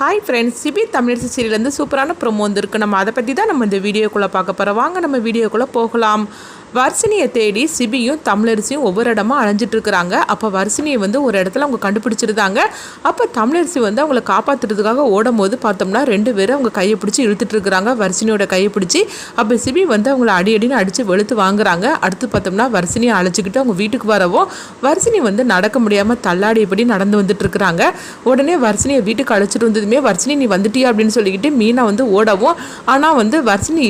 Hi friends CP Tamil சீரியலேருந்து சூப்பரான promo வந்துருக்கு. நம்ம அதை பற்றி தான் நம்ம இந்த வீடியோக்குள்ளே பார்க்க போகிறோம் வாங்க நம்ம வீடியோக்குள்ளே போகலாம். வர்சினியை தேடி சிபியும் தமிழரசியும் ஒவ்வொரு இடமா அலைஞ்சிட்டு இருக்கிறாங்க. அப்போ வர்சினியை வந்து ஒரு இடத்துல அவங்க கண்டுபிடிச்சிருந்தாங்க. அப்போ தமிழரசி வந்து அவங்கள காப்பாற்றுறதுக்காக ஓடும் போது பார்த்தோம்னா ரெண்டு பேரும் அவங்க கையை பிடிச்சி இழுத்துட்டு இருக்கிறாங்க. வர்சினியோட கையை பிடிச்சி. அப்போ சிபி வந்து அவங்கள அடி அடின்னு அடித்து வெளுத்து வாங்குறாங்க. அடுத்து பார்த்தோம்னா வர்சினியை அழைச்சிக்கிட்டு அவங்க வீட்டுக்கு வரவும் வர்ஷினி வந்து நடக்க முடியாமல் தள்ளாடியபடி நடந்து வந்துட்டு இருக்கிறாங்க. உடனே வர்சினியை வீட்டுக்கு அழைச்சிட்டு வந்ததுமே வர்சினி நீ வந்துட்டியா? அப்படின்னு சொல்லிக்கிட்டு மீனா வந்து ஓடவும். ஆனால் வந்து வர்ஷினி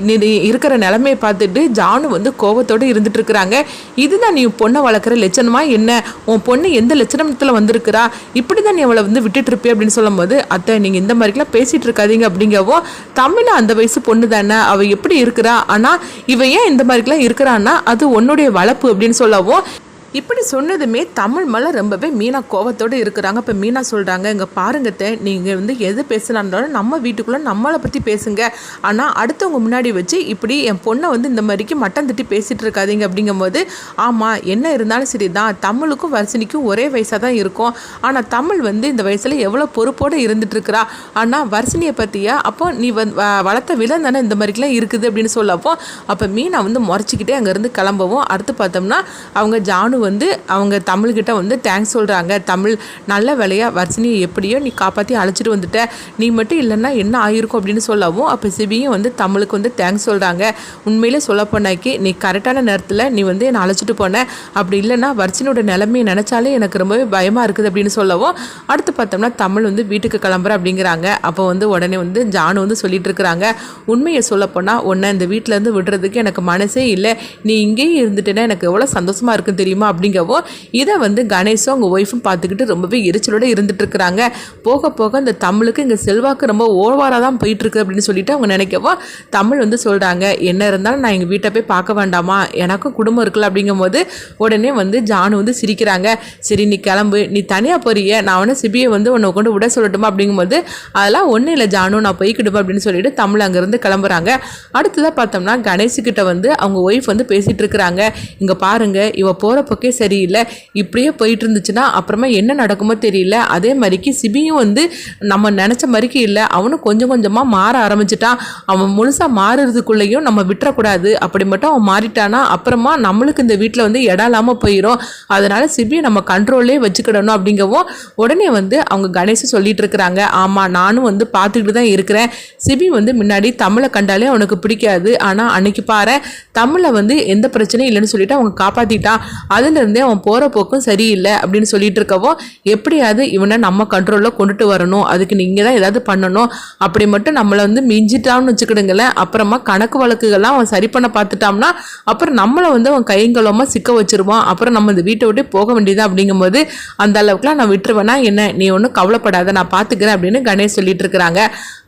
இருக்கிற நிலைமையை பார்த்துட்டு ஜானு வந்து கோவத்தை கோவத்தோடு இருந்துட்டு இருக்கிறாங்க இதுதான் நீ பொண்ணை வளர்க்குற லட்சணமா என்ன? உன் பொண்ணு எந்த லட்சணத்தில் வந்திருக்கிறா? இப்படி தான் நீ அவளை வந்து விட்டுட்டு இருப்பே அப்படின்னு சொல்லும்போது அத்தை நீங்கள் இந்த மாதிரிலாம் பேசிட்டு இருக்காதீங்க அப்படிங்கவோ தமிழ் அந்த வயசு பொண்ணு தானே அவள் எப்படி இருக்கிறா? ஆனால் இவ ஏன் இந்த மாதிரிலாம் இருக்கிறான்னா அது உன்னுடைய வளர்ப்பு அப்படின்னு சொல்லவும் இப்படி சொன்னதுமே தமிழ் மேலே ரொம்பவே மீனா கோவத்தோடு இருக்கிறாங்க. இப்போ மீனா சொல்கிறாங்க இங்கே பாருங்கத்த நீங்கள் வந்து எது பேசலான்னாலும் நம்ம வீட்டுக்குள்ளே நம்மளை பற்றி பேசுங்க. ஆனால் அடுத்தவங்க முன்னாடி வச்சு இப்படி என் பொண்ணை வந்து இந்த மாதிரிக்கு மட்டம் திட்டி பேசிகிட்டு இருக்காதீங்க. அப்படிங்கும்போது ஆமாம் என்ன இருந்தாலும் சரி தான் தமிழுக்கும் வர்ஷினிக்கும் ஒரே வயசாக தான் இருக்கும். ஆனால் தமிழ் வந்து இந்த வயசில் எவ்வளோ பொறுப்போடு இருந்துட்டுருக்கிறா. ஆனால் வர்ஷினியை பற்றியா அப்போ நீ வந் வ- வளர்த்த விலன் தானே இந்த மாதிரிக்கெலாம் இருக்குது. அப்படின்னு சொல்லப்போ அப்போ மீனா வந்து முறைச்சிக்கிட்டே அங்கேருந்து கிளம்பவும் அடுத்து பார்த்தோம்னா அவங்க ஜானு வந்து அவங்க தமிழ்கிட்ட வந்து தேங்க்ஸ் சொல்கிறாங்க தமிழ் நல்ல வேலையாக வர்ஷினியை எப்படியோ நீ காப்பாற்றி அழைச்சிட்டு வந்துட்ட. நீ மட்டும் இல்லைன்னா என்ன ஆயிருக்கும் அப்படின்னு சொல்லவும் அப்போ சிபியும் வந்து தமிழுக்கு வந்து தேங்க்ஸ் சொல்கிறாங்க உண்மையிலே சொல்ல போனாக்கி நீ கரெக்டான நேரத்தில் நீ வந்து என்னை அழைச்சிட்டு போன. அப்படி இல்லைன்னா வர்ஷினோட நிலைமையை நினச்சாலே எனக்கு ரொம்பவே பயமாக இருக்குது அப்படின்னு சொல்லவும் அடுத்து பார்த்தோம்னா தமிழ் வந்து வீட்டுக்கு கிளம்புற அப்படிங்கிறாங்க. அப்போ வந்து உடனே வந்து ஜானு வந்து சொல்லிட்டு இருக்கிறாங்க. உண்மையை சொல்லப்போனால் உன்னை இந்த வீட்டிலேருந்து விடுறதுக்கு எனக்கு மனசே இல்லை. நீ இங்கேயும் இருந்துட்டேன்னா எனக்கு எவ்வளோ சந்தோஷமாக இருக்குன்னு தெரியுமா? அப்படிங்கவும் இதை வந்து கணேஷும் அவங்க ஒய்ஃபும் பார்த்துக்கிட்டு ரொம்பவே எரிச்சலோட இருந்துட்டு இருக்கிறாங்க. போக போக இந்த தமிழுக்கு இங்கே செல்வாக்கு ரொம்ப ஓவராக தான் போயிட்டுருக்கு அப்படின்னு சொல்லிட்டு அவங்க நினைக்கவும் தமிழ் வந்து சொல்கிறாங்க என்ன இருந்தாலும் நான் எங்கள் வீட்டை போய் பார்க்க வேண்டாமா? எனக்கும் குடும்பம் இருக்குல்ல அப்படிங்கும்போது உடனே வந்து ஜானு வந்து சிரிக்கிறாங்க. சரி நீ கிளம்பு. நீ தனியாக போறிய. நான் வேணா சிபியை வந்து உன்னை கொண்டு விட சொல்லட்டுமா? அப்படிங்கும்போது அதெல்லாம் ஒன்றும் இல்லை ஜானு. நான் போய்க்கிடுவேன் அப்படின்னு சொல்லிட்டு தமிழ் அங்கேருந்து கிளம்புறாங்க. அடுத்ததாக பார்த்தோம்னா கணேஷுக்கிட்ட வந்து அவங்க ஒய்ஃப் வந்து பேசிகிட்டு இருக்கிறாங்க. இங்கே பாருங்க. இவ போகிறப்ப பக்கே சரியில்லை. இப்படியே போயிட்டு இருந்துச்சுன்னா அப்புறமா என்ன நடக்குமோ தெரியல. அதே மாதிரிக்கு சிபியும் வந்து நம்ம நினச்ச மாதிரிக்கு இல்லை. அவனும் கொஞ்சம் கொஞ்சமாக மாற ஆரம்பிச்சிட்டான். அவன் முழுசாக மாறுறதுக்குள்ளேயும் நம்ம விட்டுறக்கூடாது. அப்படி மட்டும் அவன் மாறிட்டானா அப்புறமா நம்மளுக்கு இந்த வீட்டில் வந்து இடம் இல்லாமல் போயிடும் அதனால சிபியை நம்ம கண்ட்ரோல்லே வச்சுக்கிடணும் அப்படிங்கவும் உடனே வந்து அவங்க கணேஷ் சொல்லிட்டு இருக்கிறாங்க. ஆமாம் நானும் வந்து பார்த்துக்கிட்டு தான் இருக்கிறேன். சிபி வந்து முன்னாடி தமிழை கண்டாலே அவனுக்கு பிடிக்காது. ஆனால் அன்னைக்கு பாரு தமிழை வந்து எந்த பிரச்சனையும் இல்லைன்னு சொல்லிட்டு அவங்க காப்பாற்றிட்டான் அது அதுலேருந்தே அவன் போகிற போக்கும் சரியில்லை அப்படின்னு சொல்லிட்டு இருக்கவோ எப்படியாவது இவனை நம்ம கண்ட்ரோலில் கொண்டுட்டு வரணும். அதுக்கு நீங்கள் தான் ஏதாவது பண்ணணும். அப்படி மட்டும் நம்மளை வந்து மிஞ்சிட்டான்னு வச்சுக்கிடுங்களேன். அப்புறமா கணக்கு வழக்குகள்லாம் அவன் சரி பண்ண பார்த்துட்டான்னா அப்புறம் நம்மளை வந்து அவன் கைங்கலமாக சிக்க வச்சிருவான். அப்புறம் நம்ம இந்த வீட்டை விட்டு போக வேண்டியது அப்படிங்கும்போது அந்த அளவுக்குலாம் நான் விட்டுருவேனா என்ன? நீ ஒன்றும் கவலைப்படாத நான் பார்த்துக்கிறேன் அப்படின்னு கணேஷ் சொல்லிட்டு இருக்கிறாங்க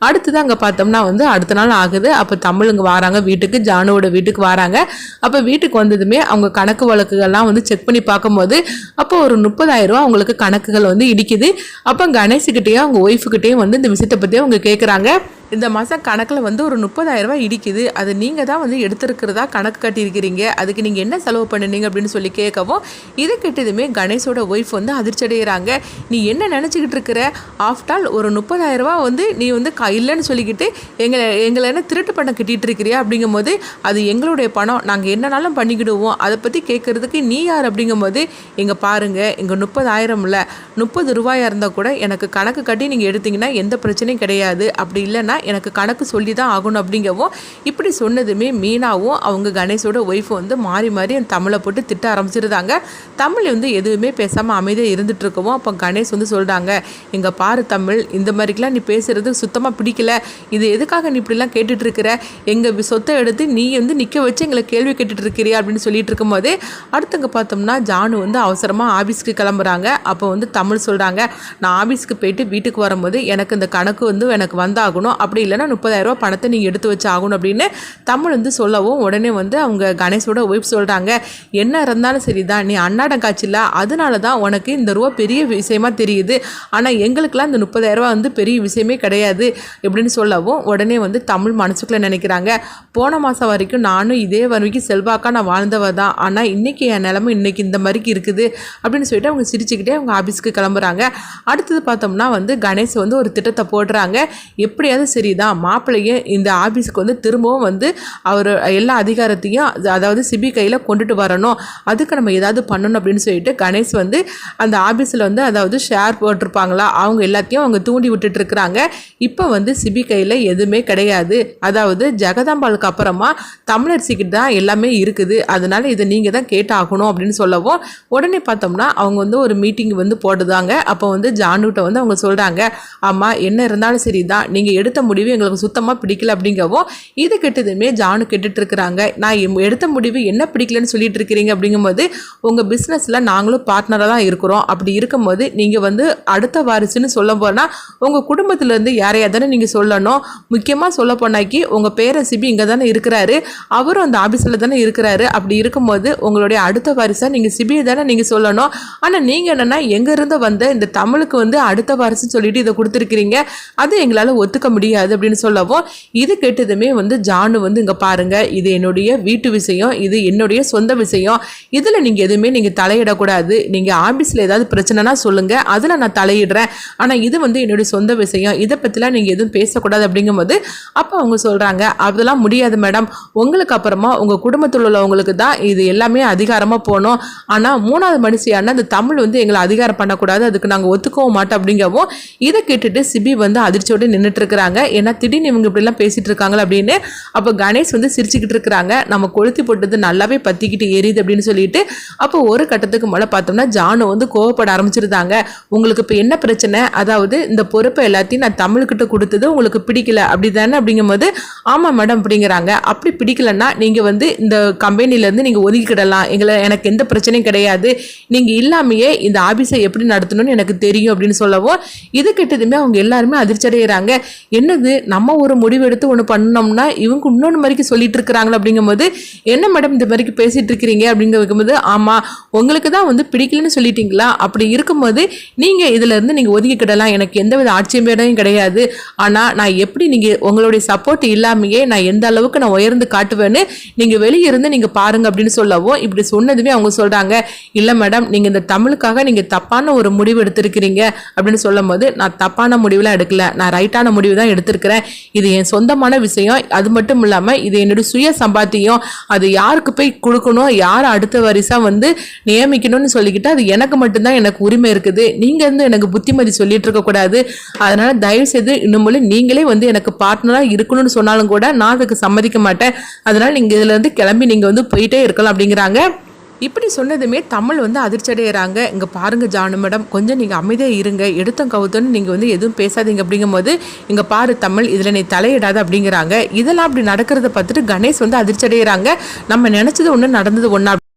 அடுத்தது அங்கே பார்த்தோம்னா வந்து அடுத்த நாள் ஆகுது. அப்போ தமிழுங்க வராங்க. வீட்டுக்கு ஜானுவோட வீட்டுக்கு வராங்க. அப்போ வீட்டுக்கு வந்ததுமே அவங்க கணக்கு வழக்குகள்லாம் வந்து செக் பண்ணி பார்க்கும்போது அப்போ ஒரு முப்பதாயிரம் ரூபா அவங்களுக்கு கணக்குகள் வந்து இடிக்குது. அப்போ கணேஷுக்கிட்டேயும் அவங்க ஒய்ஃபுக்கிட்டேயும் வந்து இந்த விஷயத்தை பற்றி அவங்க கேட்குறாங்க இந்த மாதம் கணக்கில் வந்து ஒரு முப்பதாயிரரூபா இடிக்குது. அது நீங்கள் தான் வந்து எடுத்துருக்கிறதா கணக்கு கட்டியிருக்கிறீங்க. அதுக்கு நீங்கள் என்ன செலவு பண்ணினீங்க அப்படின்னு சொல்லி கேட்கவும் இது கிட்டதுமே கணேஷோட ஒய்ஃப் வந்து அதிர்ச்சி அடைகிறாங்க நீ என்ன நினச்சிக்கிட்டு இருக்கிற? ஆஃப்டால் ஒரு முப்பதாயிரரூபா வந்து நீ வந்து க இல்லைன்னு சொல்லிக்கிட்டு எங்களை எங்களை என்ன திருட்டு பணம் கட்டிகிட்டு இருக்கிறியா அப்படிங்கும்போது அது எங்களுடைய பணம். நாங்கள் என்னனாலும் பண்ணிக்கிடுவோம். அதை பற்றி கேட்குறதுக்கு நீ யார் அப்படிங்கும்போது இங்கே பாருங்கள் இங்கே முப்பதாயிரம் இல்லை. முப்பது ரூபாயாக இருந்தால் கூட எனக்கு கணக்கு கட்டி நீங்கள் எடுத்தீங்கன்னா எந்த பிரச்சனையும் கிடையாது. அப்படி இல்லைன்னா எனக்கு கணக்கு சொல்லி தான் ஆகணும் அப்படிங்கவும் இப்படி சொன்னதுமே மீனாவும் அவங்க கணேஷோட ஒய்ஃபும் வந்து மாறி மாறி என் தமிழை போட்டு திட்ட ஆரம்பிச்சிருந்தாங்க. தமிழ் வந்து எதுவுமே பேசாமல் அமைதியாக இருந்துகிட்ருக்கவும் அப்போ கணேஷ் வந்து சொல்கிறாங்க இங்கே பாரு தமிழ் இந்த மாதிரிக்கெலாம் நீ பேசுகிறது சுத்தமாக பிடிக்கல. இது எதுக்காக நீ இப்படிலாம் கேட்டுட்ருக்கிற எங்கள் சொத்தை எடுத்து நீ வந்து நிற்க வச்சு எங்களை கேள்வி கேட்டுட்ருக்கிறியா அப்படின்னு சொல்லிட்டு இருக்கும்போதே அடுத்தங்க பார்த்தோம்னா ஜானு வந்து அவசரமாக ஆஃபீஸ்க்கு கிளம்புறாங்க. அப்போ வந்து தமிழ் சொல்கிறாங்க நான் ஆஃபீஸ்க்கு போயிட்டு வீட்டுக்கு வரும்போது எனக்கு இந்த கணக்கு வந்து எனக்கு வந்தாகணும். அப்படி இல்லைனா முப்பதாயிரரூபா பணத்தை நீங்கள் எடுத்து வச்சு ஆகணும் அப்படின்னு தமிழ் வந்து சொல்லவும் உடனே வந்து அவங்க கணேஷோட ஒய்ஃப் சொல்கிறாங்க என்ன இருந்தாலும் சரி தான் நீ அன்னாடம் காய்ச்சில அதனால தான் உனக்கு இந்த ரூபா பெரிய விஷயமா தெரியுது. ஆனால் எங்களுக்கெல்லாம் இந்த முப்பதாயிரரூபா வந்து பெரிய விஷயமே கிடையாது எப்படின்னு சொல்லவும் உடனே வந்து தமிழ் மனசுக்குள்ளே நினைக்கிறாங்க. போன மாதம் வரைக்கும் நானும் இதே வரைக்கும் செல்வாக்காக நான் வாழ்ந்தவ தான். ஆனால் இன்றைக்கி என் நிலமை இன்றைக்கி இந்த மாதிரிக்கு இருக்குது அப்படின்னு சொல்லிட்டு அவங்க சிரிச்சுக்கிட்டே அவங்க ஆஃபீஸ்க்கு கிளம்புறாங்க. அடுத்தது பார்த்தோம்னா வந்து கணேஷ் வந்து ஒரு திட்டத்தை போடுறாங்க. எப்படியாவது சரிதான் மாப்பிள்ளையும் இந்த ஆஃபீஸுக்கு வந்து திரும்பவும் வந்து அவர் எல்லா அதிகாரத்தையும் அது- அதாவது சிபி கையில் கொண்டுட்டு வரணும். அதுக்கு நம்ம ஏதாவது பண்ணணும் அப்படின்னு சொல்லிட்டு கணேஷ் வந்து அந்த ஆஃபீஸில் வந்து அதாவது ஷேர் போட்டிருப்பாங்களா? அவங்க எல்லாத்தையும் அவங்க தூண்டி விட்டுட்டு இருக்கிறாங்க. இப்போ வந்து சிபி கையில் எதுவுமே கிடையாது. அதாவது ஜெகதாம்பாளுக்கு அப்புறமா தமிழரசிக்கிட்ட தான் எல்லாமே இருக்குது. அதனால் இதை நீங்கள் தான் கேட்டாகணும் அப்படின்னு சொல்லவும் உடனே பார்த்தோம்னா அவங்க வந்து ஒரு மீட்டிங் வந்து போடுதாங்க அப்போ வந்து ஜானுகிட்ட வந்து அவங்க சொல்கிறாங்க ஆமாம் என்ன இருந்தாலும் சரி தான் நீங்கள் எடுத்த முடிவு எங்களுக்கு சுத்தமாக பிடிக்கல அப்படிங்கவும் இது கெட்டதுமே ஜானு கேட்டுட்டு இருக்கிறாங்க நான் எம் எடுத்த முடிவு என்ன பிடிக்கலன்னு சொல்லிட்டு இருக்கிறீங்க அப்படிங்கும்போது உங்கள் பிஸ்னஸில் நாங்களும் பார்ட்னராக தான் இருக்கிறோம். அப்படி இருக்கும்போது நீங்கள் வந்து அடுத்த வாரிசுன்னு சொல்ல போனால் உங்கள் குடும்பத்திலேருந்து யாரையா தானே நீங்கள் சொல்லணும். முக்கியமாக சொல்ல போனாக்கி உங்கள் பேரசிபி சிபி இங்கே தானே இருக்கிறாரு. அவரும் அந்த ஆஃபீஸில் தானே இருக்கிறாரு. அப்படி இருக்கும்போது உங்களுடைய அடுத்த வாரிசாக நீங்கள் சிபியை தானே நீங்கள் சொல்லணும். ஆனால் நீங்கள் என்னென்னா எங்கேருந்து வந்த இந்த தமிழுக்கு வந்து அடுத்த வாரிசுன்னு சொல்லிட்டு இதை கொடுத்துருக்கிறீங்க. அது எங்களால் ஒத்துக்க முடியும் முடியாது அப்படின்னு சொல்லவும் இது கேட்டதுமே வந்து ஜானு வந்து இங்கே பாருங்க இது என்னுடைய வீட்டு விஷயம் இது என்னுடைய சொந்த விஷயம். இதில் நீங்கள் எதுவுமே நீங்கள் தலையிடக்கூடாது. நீங்கள் ஆஃபீஸில் ஏதாவது பிரச்சனைனா சொல்லுங்கள் அதில் நான் தலையிடுறேன். ஆனால் இது வந்து என்னுடைய சொந்த விஷயம். இதை பற்றிலாம் நீங்கள் எதுவும் பேசக்கூடாது அப்படிங்கும்போது அப்போ அவங்க சொல்கிறாங்க அதெல்லாம் முடியாது மேடம். உங்களுக்கு அப்புறமா உங்கள் குடும்பத்தில் உள்ளவங்களுக்கு தான் இது எல்லாமே அதிகாரமாக போகணும். ஆனால் மூணாவது மனுஷியான அந்த தமிழ் வந்து எங்களை அதிகாரம் பண்ணக்கூடாது. அதுக்கு நாங்கள் ஒத்துக்கவும் மாட்டோம். அப்படிங்கவும் இதை கேட்டுட்டு சிபி வந்து அதிர்ச்சியோடு நின்றுட்டு இருக்கிறாங்க. ஏன்னா திடீர்னு இவங்க இப்படிலாம் பேசிகிட்டு இருக்காங்களா அப்படின்னு அப்போ கணேஷ் வந்து சிரிச்சுக்கிட்டு இருக்கிறாங்க. நம்ம கொளுத்தி போட்டது நல்லாவே பத்திக்கிட்டு எரியுது அப்படின்னு சொல்லிட்டு அப்போ ஒரு கட்டத்துக்கு மேலே பார்த்தோம்னா ஜானு வந்து கோவப்பட ஆரம்பிச்சிருந்தாங்க. உங்களுக்கு இப்போ என்ன பிரச்சனை? அதாவது இந்த பொறுப்பை எல்லாத்தையும் நான் தமிழ்கிட்ட கொடுத்தது உங்களுக்கு பிடிக்கல. அப்படி தானே அப்படிங்கும்போது ஆமாம் மேடம் அப்படிங்கிறாங்க. அப்படி பிடிக்கலன்னா நீங்கள் வந்து இந்த கம்பெனிலேருந்து நீங்கள் ஒதுக்கிடலாம் எங்களை எனக்கு எந்த பிரச்சனையும் கிடையாது. நீங்கள் இல்லாமையே இந்த ஆஃபீஸை எப்படி நடத்தணும்னு எனக்கு தெரியும். அப்படின்னு சொல்லவும் இது கிட்டதுமே அவங்க எல்லாருமே அதிர்ச்சி அடைகிறாங்க என்ன என்னது? நம்ம ஒரு முடிவு எடுத்து ஒன்று பண்ணோம்னா இவங்க இன்னொன்று மாதிரிக்கு சொல்லிட்டு இருக்கிறாங்களா அப்படிங்கும்போது என்ன மேடம் இந்த மாதிரிக்கு பேசிட்டு இருக்கிறீங்க? அப்படிங்க வைக்கும்போது ஆமாம் உங்களுக்கு தான் வந்து பிடிக்கலன்னு சொல்லிட்டீங்களா? அப்படி இருக்கும்போது நீங்கள் இதுல இருந்து நீங்கள் ஒதுக்கிக்கிடலாம். எனக்கு எந்தவித ஆட்சேபனையும் கிடையாது. ஆனால் நான் எப்படி நீங்கள் உங்களுடைய சப்போர்ட் இல்லாமையே நான் எந்த அளவுக்கு நான் உயர்ந்து காட்டுவேன்னு நீங்கள் வெளியே இருந்து நீங்கள் பாருங்க அப்படின்னு சொல்லவும் இப்படி சொன்னதுமே அவங்க சொல்கிறாங்க இல்லை மேடம் நீங்கள் இந்த தமிழுக்காக நீங்கள் தப்பான ஒரு முடிவு எடுத்திருக்கிறீங்க. அப்படின்னு சொல்லும் போது நான் தப்பான முடிவுலாம் எடுக்கல. நான் ரைட்டான முடிவு தான் எடுத்திருக்கிறேன். இது என் சொந்தமான விஷயம். அது மட்டும் இல்லாமல் இது என்னுடைய சுய சம்பாத்தியம். அது யாருக்கு போய் கொடுக்கணும்? யார் அடுத்த வரிசா வந்து நியமிக்கணும்னு சொல்லிக்கிட்டு அது எனக்கு மட்டும்தான் எனக்கு உரிமை இருக்குது. நீங்கள் வந்து எனக்கு புத்திமதி சொல்லிட்டு இருக்கக்கூடாது அதனால் தயவு செய்து இன்னும் நீங்களே வந்து எனக்கு பார்ட்னராக இருக்கணும்னு சொன்னாலும் கூட நான் அதுக்கு சம்மதிக்க மாட்டேன். அதனால் நீங்கள் இதில் இருந்து கிளம்பி நீங்கள் வந்து போயிட்டே இருக்கலாம் அப்படிங்கிறாங்க. இப்படி சொன்னதுமே தமிழ் வந்து அதிர்ச்சி அடைகிறாங்க இங்கே பாருங்க ஜானு மேடம் கொஞ்சம் நீங்கள் அமைதியாக இருங்க. எடுத்தம் கவுத்தன்னு நீங்கள் வந்து எதுவும் பேசாதீங்க அப்படிங்கும்போது இங்கே பாரு தமிழ் இதில் நீ தலையிடாத அப்படிங்கிறாங்க. இதெல்லாம் அப்படி நடக்கிறத பார்த்துட்டு கணேஷ் வந்து அதிர்ச்சி அடைகிறாங்க நம்ம நினச்சது ஒன்று நடந்தது ஒன்றா